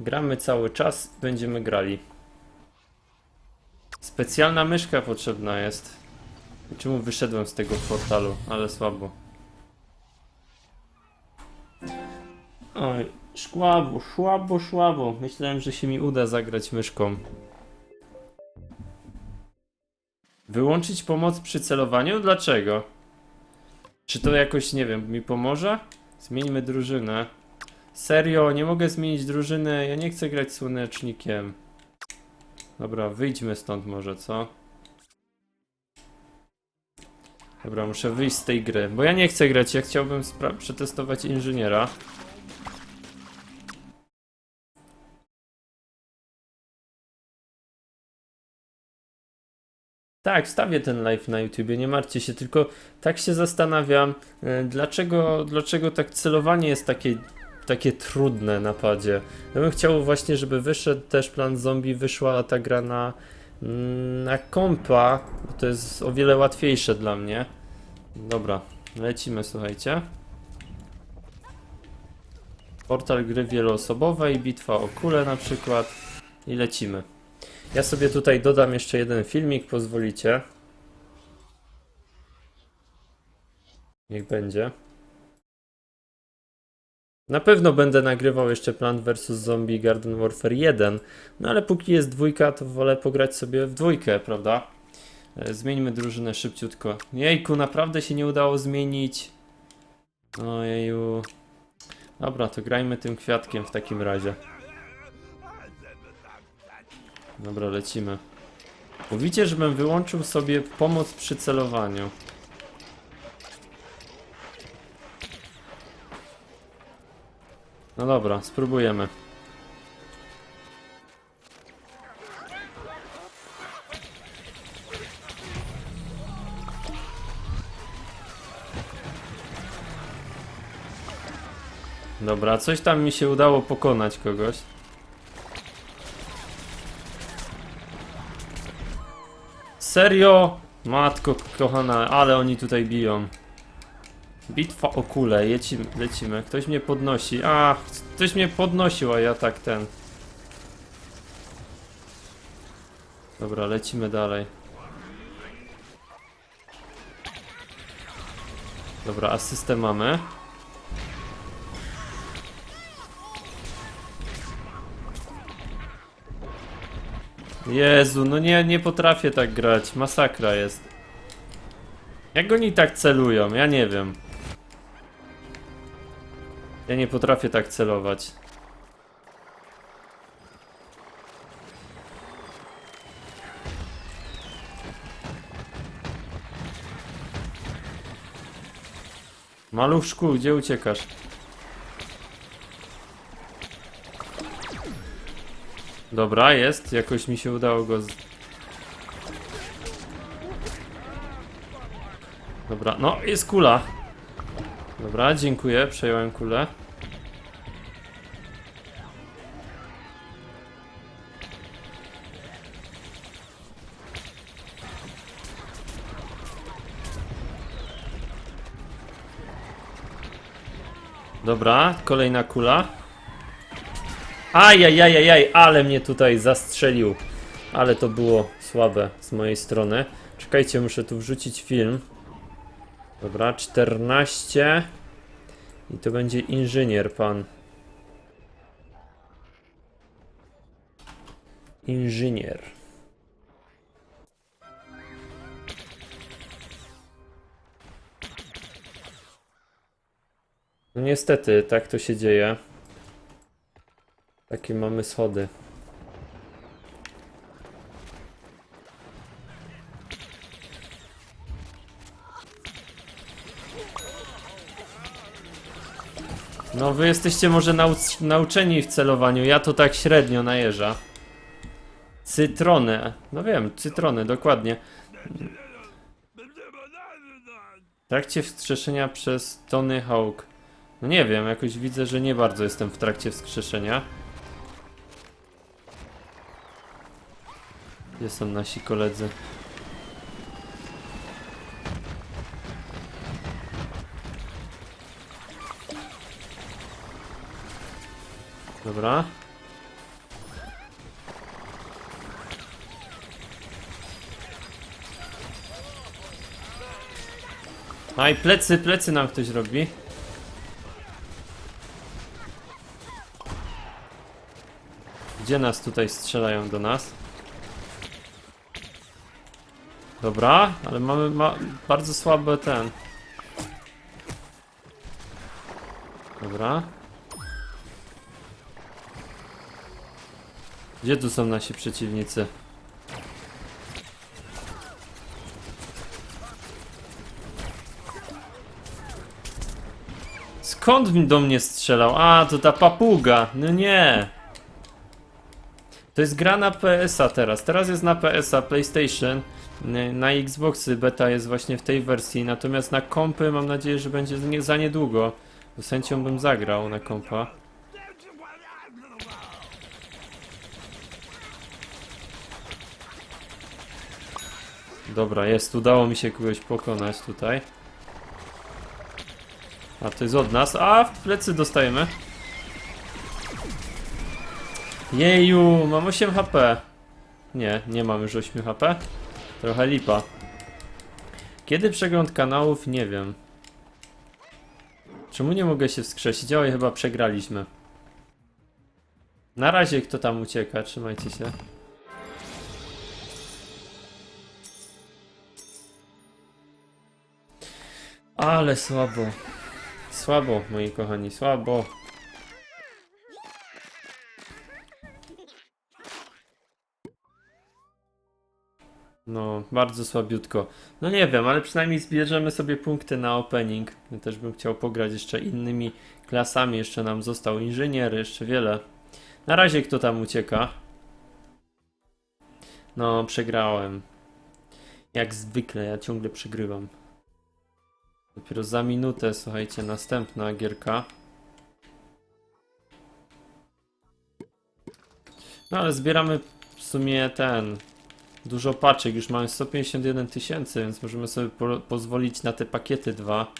Gramy cały czas, będziemy grali. Specjalna myszka potrzebna jest. Czemu wyszedłem z tego portalu? Ale słabo. Oj, szłabo, szłabo, szłabo. Myślałem, że się mi uda zagrać myszką. Wyłączyć pomoc przy celowaniu? Dlaczego? Czy to jakoś, nie wiem, mi pomoże? Zmieńmy drużynę. Serio, nie mogę zmienić drużyny. Ja nie chcę grać słonecznikiem. Dobra, wyjdźmy stąd może, co? Dobra, muszę wyjść z tej gry, bo ja nie chcę grać. Ja chciałbym przetestować inżyniera. Tak, wstawię ten live na YouTubie, nie martwcie się, tylko tak się zastanawiam, e, dlaczego, dlaczego tak celowanie jest takie, takie trudne na padzie. Ja bym chciał właśnie, żeby wyszedł też plan zombie, wyszła ta gra na, na kompa, bo to jest o wiele łatwiejsze dla mnie. Dobra, lecimy, słuchajcie. Portal gry wieloosobowej, bitwa o kulę na przykład i lecimy. Ja sobie tutaj dodam jeszcze jeden filmik, pozwolicie. Niech będzie. Na pewno będę nagrywał jeszcze Plant vs Zombie Garden Warfare 1, no ale póki jest dwójka, to wolę pograć sobie w dwójkę, prawda? E, Zmieńmy drużynę szybciutko. Jejku, naprawdę się nie udało zmienić. Ojeju. Dobra, to grajmy tym kwiatkiem w takim razie. Dobra, lecimy. Mówicie, żebym wyłączył sobie pomoc przy celowaniu. No dobra, spróbujemy. Dobra, coś tam mi się udało pokonać kogoś. Serio? Matko kochana, ale oni tutaj biją. Bitwa o kulę, lecimy, lecimy. Ktoś mnie podnosi. A, ktoś mnie podnosił, a ja tak ten. Dobra, lecimy dalej. Dobra, asystę mamy. Jezu, no nie, nie potrafię tak grać. Masakra jest. Jak oni tak celują? Ja nie wiem. Ja nie potrafię tak celować. Maluszku, gdzie uciekasz? Dobra, jest. Jakoś mi się udało go. Z... Dobra, no jest kula. Dobra, dziękuję, przejąłem kulę. Dobra, kolejna kula. Ajajajajaj, ale mnie tutaj zastrzelił. Ale to było słabe z mojej strony. Czekajcie, muszę tu wrzucić film. Dobra, 14. I to będzie inżynier pan. Inżynier. No niestety, tak to się dzieje. Takie mamy schody. No wy jesteście może nauc nauczeni w celowaniu, ja to tak średnio najeża. Cytrony, no wiem, cytrony, dokładnie. W trakcie wskrzeszenia przez Tony Hawk. No nie wiem, jakoś widzę, że nie bardzo jestem w trakcie wskrzeszenia. Gdzie są nasi koledzy? Dobra. Aj, plecy, plecy nam ktoś robi. Gdzie nas tutaj strzelają do nas? Dobra, ale mamy ma bardzo słaby ten. Dobra. Gdzie tu są nasi przeciwnicy? Skąd do mnie strzelał? A, to ta papuga. No nie. To jest gra na PS-a teraz. Teraz jest na PS-a, PlayStation. Na Xboxy beta jest właśnie w tej wersji, natomiast na kompy mam nadzieję, że będzie za niedługo. Z chęcią bym zagrał na kompa. Dobra, jest, udało mi się kogoś pokonać tutaj. A to jest od nas. A, w plecy dostajemy. Jeju, mam 8 HP. Nie, nie mam już 8 HP. Trochę lipa. Kiedy przegląd kanałów? Nie wiem. Czemu nie mogę się wskrzesić? Oj, chyba przegraliśmy. Na razie kto tam ucieka, trzymajcie się. Ale słabo. Słabo, moi kochani, słabo. No, bardzo słabiutko. No nie wiem, ale przynajmniej zbierzemy sobie punkty na opening. Ja też bym chciał pograć jeszcze innymi klasami. Jeszcze nam został inżynier, jeszcze wiele. Na razie kto tam ucieka? No, przegrałem. Jak zwykle, ja ciągle przegrywam. Dopiero za minutę, słuchajcie, następna gierka. No ale zbieramy w sumie ten. Dużo paczek, już mamy 151 tysięcy, więc możemy sobie po pozwolić na te pakiety dwa.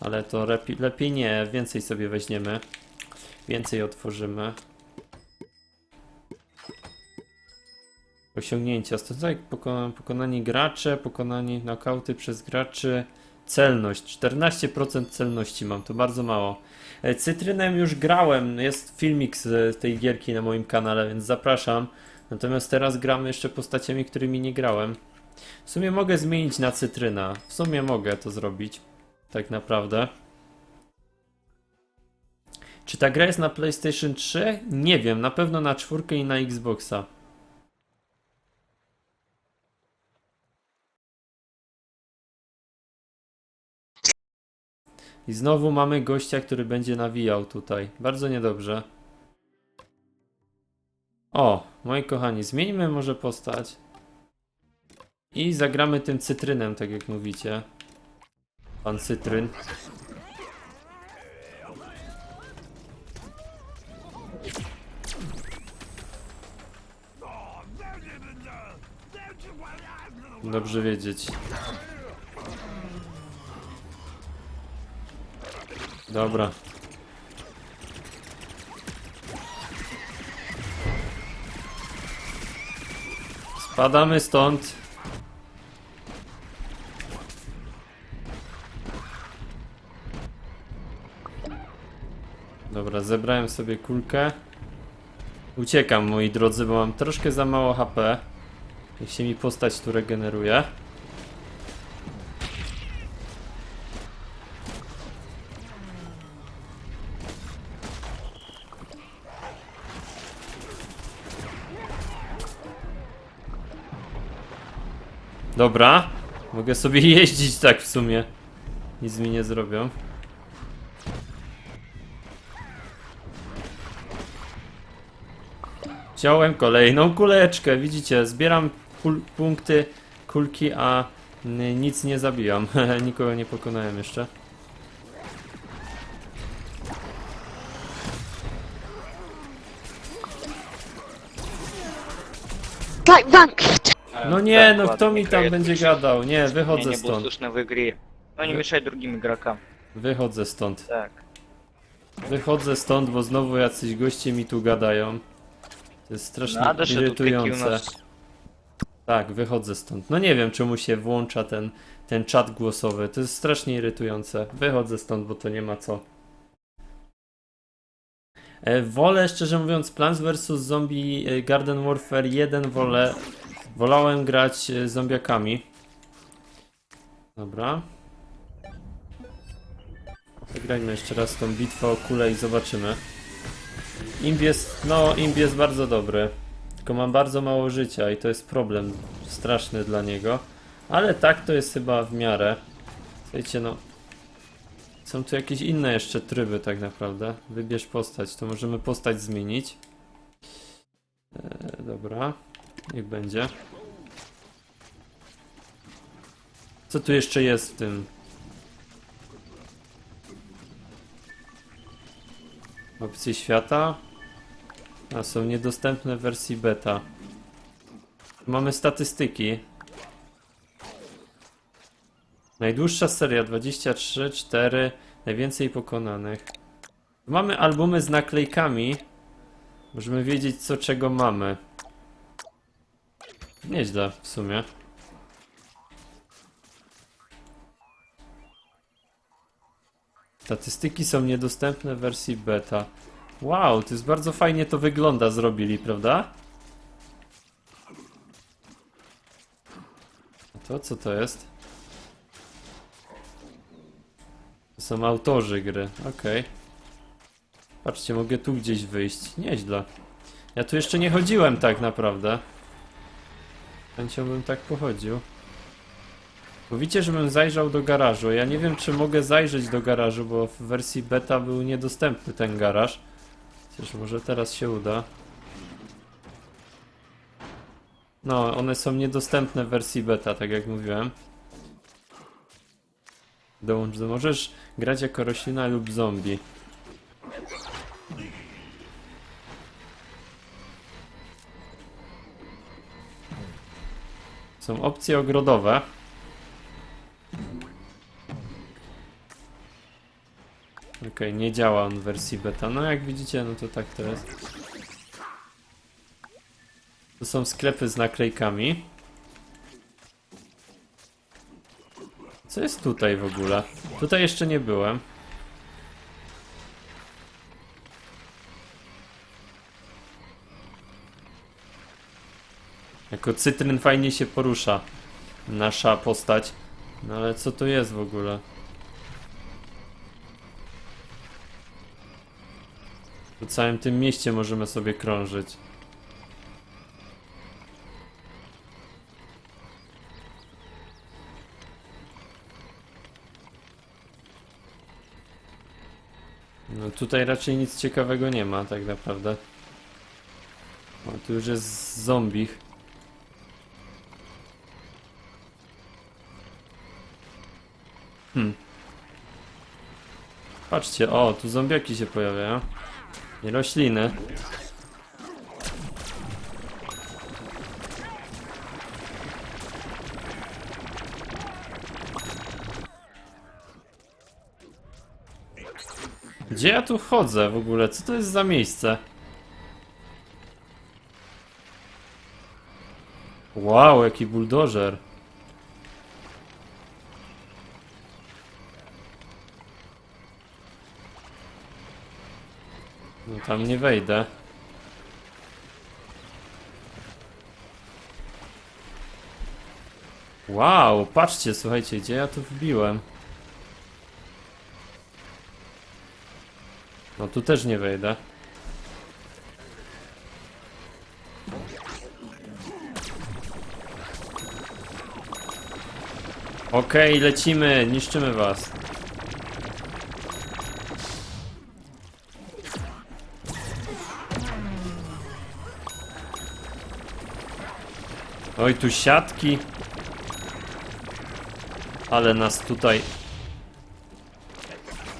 Ale to lepiej, nie, więcej sobie weźmiemy. Więcej otworzymy. Osiągnięcia. Stosunek pokona, pokonanie gracze, pokonanie knockouty przez graczy. Celność. 14% celności mam, to bardzo mało. E, Cytrynem już grałem, jest filmik z tej gierki na moim kanale, więc zapraszam. Natomiast teraz gramy jeszcze postaciami, którymi nie grałem. W sumie mogę zmienić na cytryna. W sumie mogę to zrobić. Tak naprawdę. Czy ta gra jest na PlayStation 3? Nie wiem, na pewno na czwórkę i na Xboxa. I znowu mamy gościa, który będzie nawijał tutaj. Bardzo niedobrze. O, moi kochani, zmieńmy może postać. I zagramy tym cytrynem, tak jak mówicie. Pan cytryn. Dobrze wiedzieć. Dobra. Spadamy stąd. Dobra, zebrałem sobie kulkę. Uciekam, moi drodzy, bo mam troszkę za mało HP. Niech się mi postać tu regeneruje. Dobra, mogę sobie jeździć tak w sumie. Nic mi nie zrobią. Wziąłem kolejną kuleczkę, widzicie, zbieram punkty, kulki, a nic nie zabijam. Nikogo nie pokonałem jeszcze. Like ranked. No nie, no Tak, kto mi tam będzie gadał? Nie, wychodzę Nie, nie było stąd. słuszne w igry. No nie Wy- mieszaj drugim igrakam. Wychodzę stąd. Tak. Wychodzę stąd, bo znowu jacyś goście mi tu gadają. To jest strasznie u irytujące. Tak, wychodzę stąd. No nie wiem, czemu się włącza ten, ten czat głosowy. To jest strasznie irytujące. Wychodzę stąd, bo to nie ma co. E, wolę, szczerze mówiąc, Plants vs. Zombie e, Garden Warfare 1 wolę, wolałem grać e, zombiakami. Dobra. Zagrajmy jeszcze raz tą bitwę o kulę i zobaczymy. Imb jest, no, imb jest bardzo dobry. Tylko mam bardzo mało życia i to jest problem straszny dla niego. Ale tak to jest chyba w miarę. Słuchajcie, no. Są tu jakieś inne jeszcze tryby tak naprawdę. Wybierz postać, to możemy postać zmienić. E, dobra, niech będzie. Co tu jeszcze jest w tym? Opcje świata? A są niedostępne w wersji beta. Mamy statystyki. Najdłuższa seria 23, 4, najwięcej pokonanych. Mamy albumy z naklejkami. Możemy wiedzieć co czego mamy. Nieźle w sumie. Statystyki są niedostępne w wersji beta. Wow, to jest bardzo fajnie to wygląda zrobili, prawda? A to co to jest? To są autorzy gry, okej. Patrzcie, mogę tu gdzieś wyjść. Nieźle. Ja tu jeszcze nie chodziłem tak naprawdę. Chęcią bym tak pochodził. Mówicie, żebym zajrzał do garażu. Ja nie wiem, czy mogę zajrzeć do garażu, bo w wersji beta był niedostępny ten garaż. Chociaż może teraz się uda. No, one są niedostępne w wersji beta, tak jak mówiłem. Dołącz do... Możesz grać jako roślina lub zombie. Są opcje ogrodowe. Okej, nie działa on w wersji beta. No jak widzicie, no to tak jest. To są sklepy z naklejkami. Co jest tutaj w ogóle? Tutaj jeszcze nie byłem. Jako cytryn fajnie się porusza nasza postać. No ale co to jest w ogóle? Po całym tym mieście możemy sobie krążyć. No tutaj raczej nic ciekawego nie ma tak naprawdę. O, tu już jest zombich. Hmm. Patrzcie, o, tu zombiaki się pojawiają. I rośliny. Gdzie ja tu chodzę w ogóle? Co to jest za miejsce? Wow, jaki buldożer. No tam nie wejdę. Wow, patrzcie, słuchajcie, gdzie ja tu wbiłem. No tu też nie wejdę. Okej, lecimy, niszczymy was. Oj, tu siatki. Ale nas tutaj...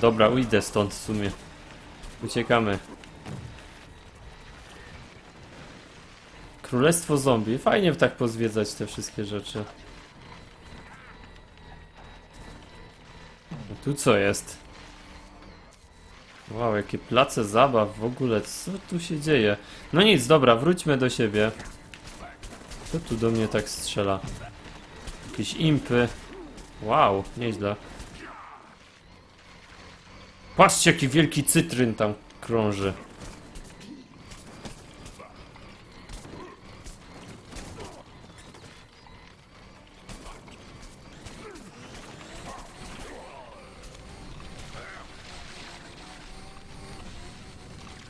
Dobra, ujdę stąd w sumie. Uciekamy. Królestwo zombie. Fajnie tak pozwiedzać te wszystkie rzeczy. A tu co jest? Wow, jakie place zabaw w ogóle. Co tu się dzieje? No nic, dobra, wróćmy do siebie. Kto tu do mnie tak strzela? Jakieś impy. Wow, nieźle. Patrzcie, jaki wielki cytryn tam krąży.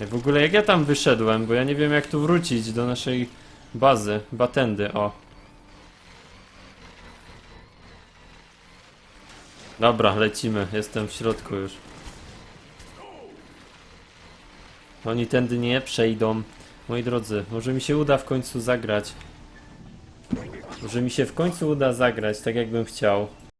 W ogóle jak ja tam wyszedłem, bo ja nie wiem jak tu wrócić do naszej bazy, batendy, o. Dobra, lecimy, jestem w środku już. Oni tędy nie przejdą. Moi drodzy, może mi się uda w końcu zagrać. Może mi się w końcu uda zagrać, tak jakbym chciał.